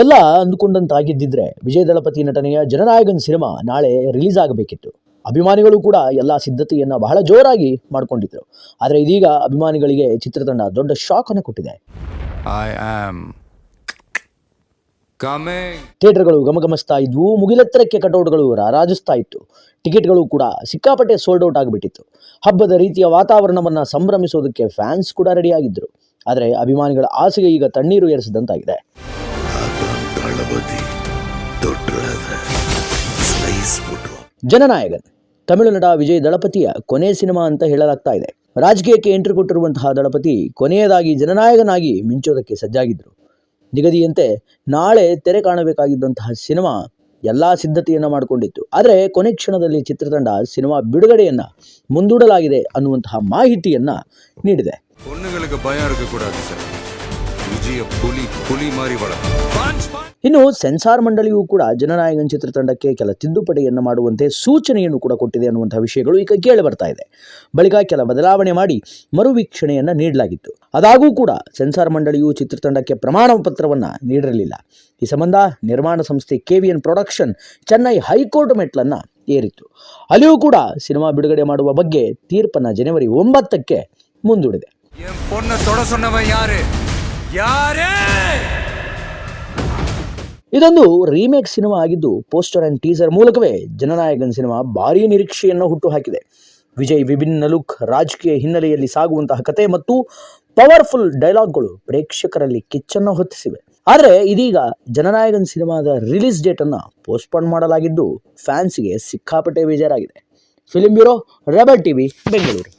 ಎಲ್ಲ ಅಂದುಕೊಂಡಂತಾಗಿದ್ದಿದ್ರೆ ವಿಜಯ್ ದಳಪತಿ ನಟನೆಯ ಜನನಾಯಕನ್ ಸಿನಿಮಾ ನಾಳೆ ರಿಲೀಸ್ ಆಗಬೇಕಿತ್ತು ಅಭಿಮಾನಿಗಳು ಕೂಡ ಎಲ್ಲ ಸಿದ್ಧತೆಯನ್ನ ಬಹಳ ಜೋರಾಗಿ ಮಾಡಿಕೊಂಡಿದ್ರು. ಆದರೆ ಇದೀಗ ಅಭಿಮಾನಿಗಳಿಗೆ ಚಿತ್ರತಂಡ ದೊಡ್ಡ ಶಾಕ್ ಅನ್ನು ಕೊಟ್ಟಿದೆ. ಥಿಯೇಟರ್ಗಳು ಗಮಗಮಿಸ್ತಾ ಇದ್ವು ಮುಗಿಲೆತ್ತರಕ್ಕೆ ಕಟೌಟ್ಗಳು ರಾರಾಜಿಸ್ತಾ ಇತ್ತು. ಟಿಕೆಟ್ಗಳು ಕೂಡ ಸಿಕ್ಕಾಪಟ್ಟೆ ಸೋಲ್ಡ್ ಔಟ್ ಆಗಿಬಿಟ್ಟಿತ್ತು. ಹಬ್ಬದ ರೀತಿಯ ವಾತಾವರಣವನ್ನು ಸಂಭ್ರಮಿಸೋದಕ್ಕೆ ಫ್ಯಾನ್ಸ್ ಕೂಡ ರೆಡಿಯಾಗಿದ್ದರು ಆದರೆ ಅಭಿಮಾನಿಗಳ ಆಸೆಗೆ ಈಗ ತಣ್ಣೀರು ಏರಿಸಿದಂತಾಗಿದೆ. ದಳಪತಿ ತಮಿಳು ಸ್ಲೈಸ್ಬಿಟ್ರು ಜನನಾಯಕನ್. ವಿಜಯ್ ದಳಪತಿಯ ಕೊನೆ ಸಿನಿಮಾ ಅಂತ ಹೇಳಲಾಗ್ತಾ ಇದೆ. ರಾಜಕೀಯಕ್ಕೆ ಎಂಟ್ರಿ ಕೊಟ್ಟಿರುವಂತಹ ದಳಪತಿ ಕೊನೆಯದಾಗಿ ಜನನಾಯಕನಾಗಿ ಮಿಂಚೋದಕ್ಕೆ ಸಜ್ಜಾಗಿದ್ರು. ನಿಗದಿಯಂತೆ ನಾಳೆ ತೆರೆ ಕಾಣಬೇಕಾಗಿದ್ದಂತಹ ಸಿನಿಮಾ ಎಲ್ಲಾ ಸಿದ್ಧತೆಯನ್ನ ಮಾಡಿಕೊಂಡಿತ್ತು. ಆದರೆ ಕೊನೆ ಕ್ಷಣದಲ್ಲಿ ಚಿತ್ರತಂಡ ಸಿನಿಮಾ ಬಿಡುಗಡೆಯನ್ನ ಮುಂದೂಡಲಾಗಿದೆ ಅನ್ನುವಂತಹ ಮಾಹಿತಿಯನ್ನ ನೀಡಿದೆ. ಭಯ ಇನ್ನು ಸೆನ್ಸಾರ್ ಮಂಡಳಿಯು ಕೂಡ ಜನನಾಯಕನ್ ಚಿತ್ರತಂಡಕ್ಕೆ ಕೆಲ ತಿದ್ದುಪಡಿಯನ್ನು ಮಾಡುವಂತೆ ಸೂಚನೆಯನ್ನು ಕೂಡ ಕೊಟ್ಟಿದೆ ಅನ್ನುವಂಥ ವಿಷಯಗಳು ಈಗ ಕೇಳಿ ಬರ್ತಾ ಇದೆ. ಬಳಿಕ ಕೆಲ ಬದಲಾವಣೆ ಮಾಡಿ ಮರುವೀಕ್ಷಣೆಯನ್ನು ನೀಡಲಾಗಿತ್ತು. ಅದಾಗೂ ಕೂಡ ಸೆನ್ಸಾರ್ ಮಂಡಳಿಯು ಚಿತ್ರತಂಡಕ್ಕೆ ಪ್ರಮಾಣ ಪತ್ರವನ್ನ ನೀಡಿರಲಿಲ್ಲ. ಈ ಸಂಬಂಧ ನಿರ್ಮಾಣ ಸಂಸ್ಥೆ KVN production Chennai high court ಮೆಟ್ಲನ್ನು ಏರಿತ್ತು. ಅಲ್ಲಿಯೂ ಕೂಡ ಸಿನಿಮಾ ಬಿಡುಗಡೆ ಮಾಡುವ ಬಗ್ಗೆ ತೀರ್ಪನ್ನ ಜನವರಿ ಒಂಬತ್ತಕ್ಕೆ ಮುಂದೂಡಿದೆ. ಇದೊಂದು ರೀಮೇಕ್ ಸಿನಿಮಾ ಆಗಿದ್ದು ಪೋಸ್ಟರ್ ಅಂಡ್ ಟೀಸರ್ ಮೂಲಕವೇ ಜನನಾಯಕನ್ ಸಿನಿಮಾ ಭಾರೀ ನಿರೀಕ್ಷೆಯನ್ನು ಹುಟ್ಟು ಹಾಕಿದೆ ವಿಜಯ್ ವಿಭಿನ್ನ ಲುಕ್, ರಾಜಕೀಯ ಹಿನ್ನೆಲೆಯಲ್ಲಿ ಸಾಗುವಂತಹ ಕತೆ ಮತ್ತು ಪವರ್ಫುಲ್ ಡೈಲಾಗ್ಗಳು ಪ್ರೇಕ್ಷಕರಲ್ಲಿ ಕಿಚ್ಚನ್ನು ಹೊತ್ತಿಸಿವೆ. ಆದರೆ ಇದೀಗ ಜನನಾಯಕನ್ ಸಿನಿಮಾದ ರಿಲೀಸ್ ಡೇಟ್ ಡೇಟನ್ನು ಪೋಸ್ಟ್ಪೋನ್ ಮಾಡಲಾಗಿದ್ದು ಫ್ಯಾನ್ಸ್ಗೆ ಸಿಕ್ಕಾಪಟ್ಟೆ ಬೇಜಾರಾಗಿದೆ. Film bureau, Rebel TV, Bengaluru.